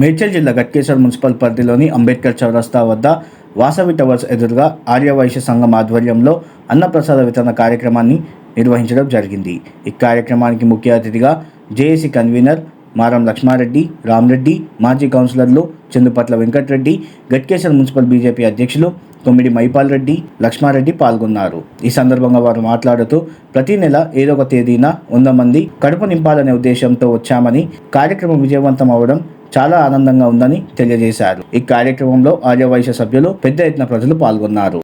మేడ్చల్ జిల్లా గట్కేశ్వర్ మున్సిపల్ పరిధిలోని అంబేద్కర్ చౌరస్తా వద్ద వాసవి టవర్స్ ఎదురుగా ఆర్యవైశ్య సంఘం ఆధ్వర్యంలో అన్నప్రసాద వితరణ కార్యక్రమాన్ని నిర్వహించడం జరిగింది. ఈ కార్యక్రమానికి ముఖ్య అతిథిగా జేఏసీ కన్వీనర్ మారం లక్ష్మారెడ్డి రామ్రెడ్డి మాజీ కౌన్సిలర్లు చందుపట్ల వెంకటరెడ్డి గట్కేశ్వర్ మున్సిపల్ బీజేపీ అధ్యక్షులు కొమ్మిడి మైపాల్ రెడ్డి లక్ష్మారెడ్డి పాల్గొన్నారు. ఈ సందర్భంగా వారు మాట్లాడుతూ ప్రతి నెల ఏదో ఒక తేదీన వంద మంది కడుపు నింపాలనే ఉద్దేశంతో వచ్చామని కార్యక్రమం విజయవంతం అవడం చాలా ఆనందంగా ఉందని తెలియజేశారు. ఈ కార్యక్రమంలో ఆర్యవైశ్య సభ్యులు పెద్ద ఎత్తున ప్రజలు పాల్గొన్నారు.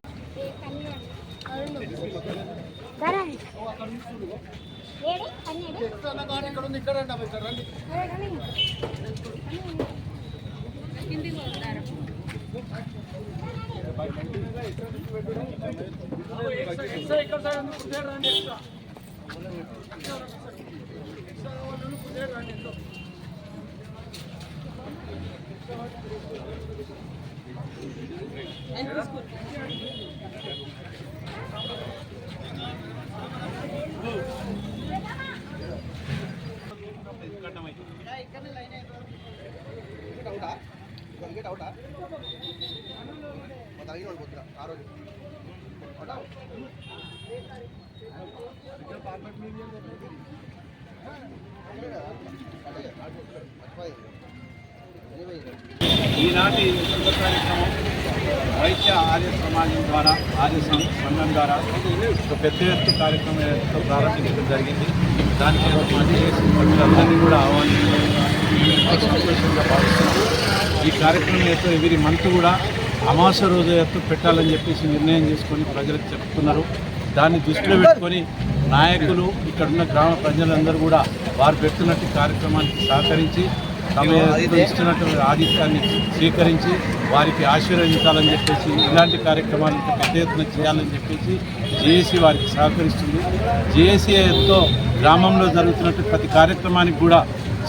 ఏడి అన్నేడి ఈనాటి శుభ కార్యక్రమం వైద్య ఆర్య సమాజం ద్వారా ఆర్య సంఘం ద్వారా ఒక పెద్ద ఎత్తు కార్యక్రమం ప్రారంభించడం జరిగింది. దానికి అందరినీ కూడా ఆహ్వానించడం సంతోషంగా భావిస్తున్నాం ఈ కార్యక్రమం యొక్క వీరి మంత్ కూడా అమాస రోజు ఎత్తు పెట్టాలని చెప్పేసి నిర్ణయం చేసుకొని ప్రజలకు చెప్తున్నారు. దాన్ని దృష్టిలో పెట్టుకొని నాయకులు ఇక్కడున్న గ్రామ ప్రజలందరూ కూడా వారు పెడుతున్నట్టు కార్యక్రమానికి సహకరించి తమ యొక్క ఇస్తున్నటువంటి ఆదిత్యాన్ని స్వీకరించి వారికి ఆశీర్వదించాలని చెప్పేసి ఇలాంటి కార్యక్రమాలు పెద్ద ఎత్తున చేయాలని చెప్పేసి జేఏసీ వారికి సహకరిస్తుంది. జేఏసీ ఎంతో గ్రామంలో జరుగుతున్నట్టు ప్రతి కార్యక్రమానికి కూడా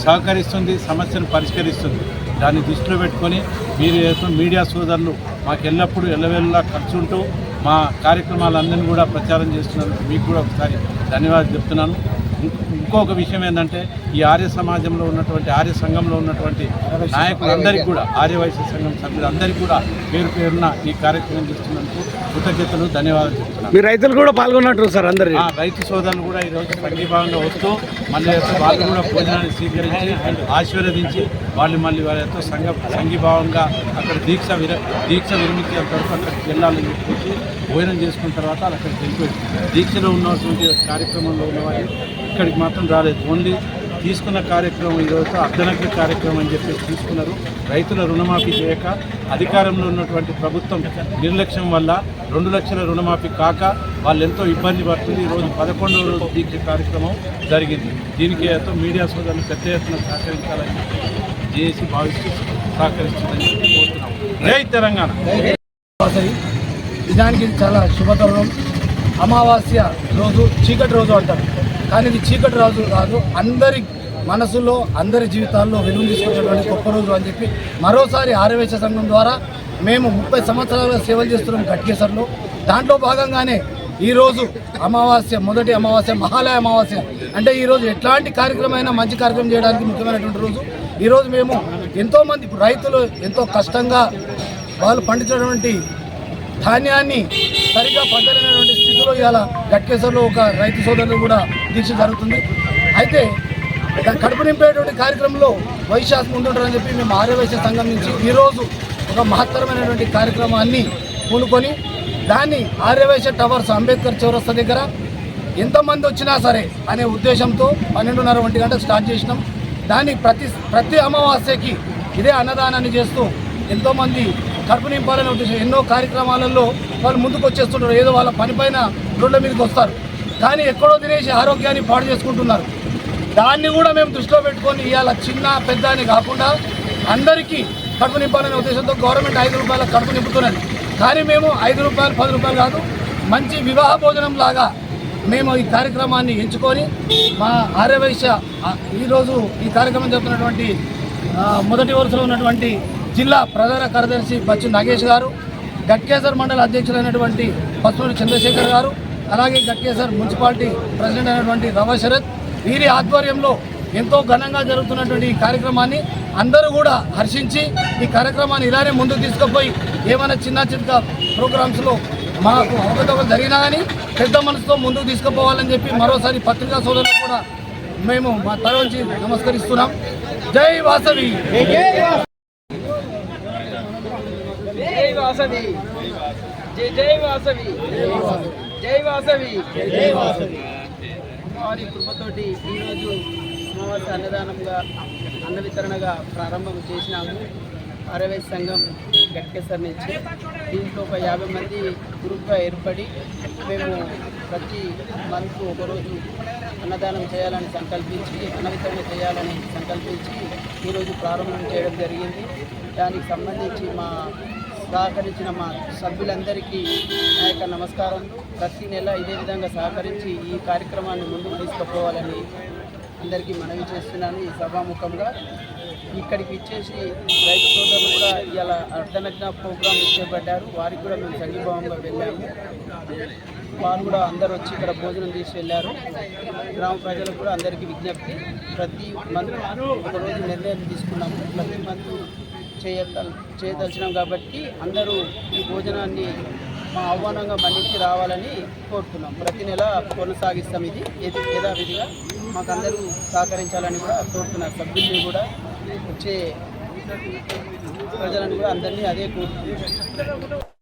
సహకరిస్తుంది సమస్యను పరిష్కరిస్తుంది. దాన్ని దృష్టిలో పెట్టుకొని మీరు ఏదో మీడియా సోదరులు మాకు ఎల్లప్పుడూ ఎల్లవేళలా ఖర్చు ఉంటూ మా కార్యక్రమాలందరినీ కూడా ప్రచారం చేస్తున్నందుకు మీకు కూడా ఒకసారి ధన్యవాదాలు చెప్తున్నాను. ఇంకొక విషయం ఏంటంటే ఈ ఆర్య సమాజంలో ఉన్నటువంటి ఆర్య సంఘంలో ఉన్నటువంటి నాయకులందరికీ కూడా ఆర్యవైశ్య సంఘం సభ్యులందరికీ కూడా పేరు పేరున ఈ కార్యక్రమం చేస్తున్నందుకు కృతజ్ఞతలు ధన్యవాదాలు చెప్తున్నాను. మీ రైతులు కూడా పాల్గొన్నట్టు సార్ అందరు ఆ రైతు సోదరులు కూడా ఈరోజు సంఘీభావంగా వస్తూ మళ్ళీ వాళ్ళు కూడా భోజనాన్ని స్వీకరించి ఆశీర్వదించి వాళ్ళు మళ్ళీ వాళ్ళ యొక్క సంఘ సంఘీభావంగా అక్కడ దీక్ష విర దీక్ష విరమించేంత వరకు అక్కడికి వెళ్ళాలని చెప్పేసి భోజనం చేసుకున్న తర్వాత వాళ్ళు అక్కడికి వెళ్ళిపోయి దీక్షలో ఉన్నటువంటి కార్యక్రమంలో ఉన్న వాళ్ళు ఇక్కడికి మాత్రం రాలేదు. ఓన్లీ తీసుకున్న కార్యక్రమం ఈరోజు అర్ధనగ్ర కార్యక్రమం అని చెప్పేసి తీసుకున్నారు. రైతుల రుణమాఫీ చేయక అధికారంలో ఉన్నటువంటి ప్రభుత్వం నిర్లక్ష్యం వల్ల రెండు లక్షల రుణమాఫీ కాక వాళ్ళు ఎంతో ఇబ్బంది పడుతుంది. ఈరోజు పదకొండవ రోజు దీక్ష కార్యక్రమం జరిగింది. దీనికి ఎంతో మీడియా సోదరులు పెద్ద ఎత్తున సహకరించాలని జేఏసీ భావిస్తూ సహకరిస్తుందని చెప్పి కోరుతున్నాం జై తెలంగాణ! నిజానికి చాలా శుభతరుణం. అమావాస్య రోజు చీకటి రోజు అంటారు. కానీ ఇది చీకటి రాజులు కాదు. అందరి మనసులో అందరి జీవితాల్లో వెలుగు తీసుకొచ్చేటువంటి గొప్ప రోజు అని చెప్పి మరోసారి ఆరవేశ సంఘం ద్వారా మేము ముప్పై సంవత్సరాలుగా సేవలు చేస్తున్నాం కట్కేసర్లో దాంట్లో భాగంగానే ఈరోజు అమావాస్య మొదటి అమావాస్య మహాలయ అమావాస్య. అంటే ఈరోజు ఎట్లాంటి కార్యక్రమం మంచి కార్యక్రమం చేయడానికి ముఖ్యమైనటువంటి రోజు. ఈరోజు మేము ఎంతోమంది ఇప్పుడు రైతులు ఎంతో కష్టంగా వాళ్ళు పండించినటువంటి ధాన్యాన్ని సరిగ్గా పండలేనటువంటి స్థితిలో ఇవాళ గట్కేశ్వర్లో ఒక రైతు సోదరులు కూడా దీక్ష జరుగుతుంది. అయితే కడుపు నింపేటువంటి కార్యక్రమంలో వైశాఖ ముందుంటారని చెప్పి మేము ఆర్యవైశ్య సంఘం నుంచి ఈరోజు ఒక మహత్తరమైనటువంటి కార్యక్రమాన్ని పూనుకొని దాన్ని ఆర్యవైశ్య టవర్స్ అంబేద్కర్ చౌరస్తా దగ్గర ఎంతమంది వచ్చినా సరే అనే ఉద్దేశంతో పన్నెండున్నర ఒంటి గంట స్టార్ట్ చేసినాం. దాన్ని ప్రతి ప్రతి అమావాస్యకి ఇదే అన్నదానాన్ని చేస్తూ ఎంతోమంది కడుపు నింపాలనే ఉద్దేశం ఎన్నో కార్యక్రమాలలో వాళ్ళు ముందుకు వచ్చేస్తుంటారు ఏదో వాళ్ళ పనిపైన రోడ్ల మీదకి వస్తారు. కానీ ఎక్కడో తినేసి ఆరోగ్యాన్ని పాడు చేసుకుంటున్నారు. దాన్ని కూడా మేము దృష్టిలో పెట్టుకొని ఇవాళ చిన్న పెద్ద అని కాకుండా అందరికీ కడుపు నింపాలనే ఉద్దేశంతో గవర్నమెంట్ ఐదు రూపాయల కడుపు నింపుతున్నది. కానీ మేము ఐదు రూపాయలు పది రూపాయలు కాదు మంచి వివాహ భోజనం లాగా మేము ఈ కార్యక్రమాన్ని ఎంచుకొని మా ఆర్యవైశ్య ఈరోజు ఈ కార్యక్రమం జరుగుతున్నటువంటి మొదటి వరుసలో ఉన్నటువంటి జిల్లా ప్రధాన కార్యదర్శి బచ్చు నాగేష్ గారు గట్కేసర్ మండల అధ్యక్షులైనటువంటి పసుమూరి చంద్రశేఖర్ గారు అలాగే గట్కేసర్ మున్సిపాలిటీ ప్రెసిడెంట్ అయినటువంటి రవ శరత్ వీరి ఆధ్వర్యంలో ఎంతో ఘనంగా జరుగుతున్నటువంటి ఈ కార్యక్రమాన్ని అందరూ కూడా హర్షించి ఈ కార్యక్రమాన్ని ఇలానే ముందుకు తీసుకుపోయి ఏమైనా చిన్న చిన్న ప్రోగ్రామ్స్లో మాకు అవకతవకలు జరిగినా కానీ పెద్ద మనసుతో ముందుకు తీసుకుపోవాలని చెప్పి మరోసారి పత్రికా సోదరులకు కూడా మేము మా తల నమస్కరిస్తున్నాం. జై వాసవి! జై వాసవి! జై జై వాసవి. జై వాసవి. వారి కృపతోటి ఈరోజు అమావాస్య అన్నదానంగా అన్న వితరణగా ప్రారంభం చేసినాము. అరవై సంఘం గట్కేసర్ నుంచి. దీంట్లో ఒక యాభై మంది గ్రూప్గా ఏర్పడి మేము ప్రతి మంత్ ఒకరోజు అన్నదానం చేయాలని సంకల్పించి అన్న వితరణ చేయాలని సంకల్పించి ఈరోజు ప్రారంభం చేయడం జరిగింది. దానికి సంబంధించి మా సహకరించిన మా సభ్యులందరికీ నా యొక్క నమస్కారం. ప్రతి నెల ఇదే విధంగా సహకరించి ఈ కార్యక్రమాన్ని ముందుకు తీసుకుపోవాలని అందరికీ మనవి చేస్తున్నాను ఈ సభాముఖంగా. ఇక్కడికి ఇచ్చేసి రైతు సోదరులు కూడా ఇలా అర్ధనగ్న ప్రోగ్రాం ఇచ్చేబడ్డారు వారికి కూడా మేము సంఘీభావంగా వెళ్ళాము. వారు కూడా అందరూ వచ్చి ఇక్కడ భోజనం తీసి వెళ్ళారు. గ్రామ ప్రజలకు కూడా అందరికీ విజ్ఞప్తి. ప్రతి మంత్ ఒకరోజు నిర్ణయం తీసుకున్నాము. ప్రతి మంత్ చేయదల్ చేయదలిచినాం కాబట్టి అందరూ ఈ భోజనాన్ని మా ఆహ్వానంగా మన్నించి రావాలని కోరుతున్నాం. ప్రతి నెల కొనసాగిస్తాం ఇది. యథ- యథావిధిగా మాకందరూ సహకరించాలని కూడా కోరుతున్నారు. సభ్యుల్ని కూడా వచ్చే ప్రజలను కూడా అందరినీ అదే కోరుతున్నాం.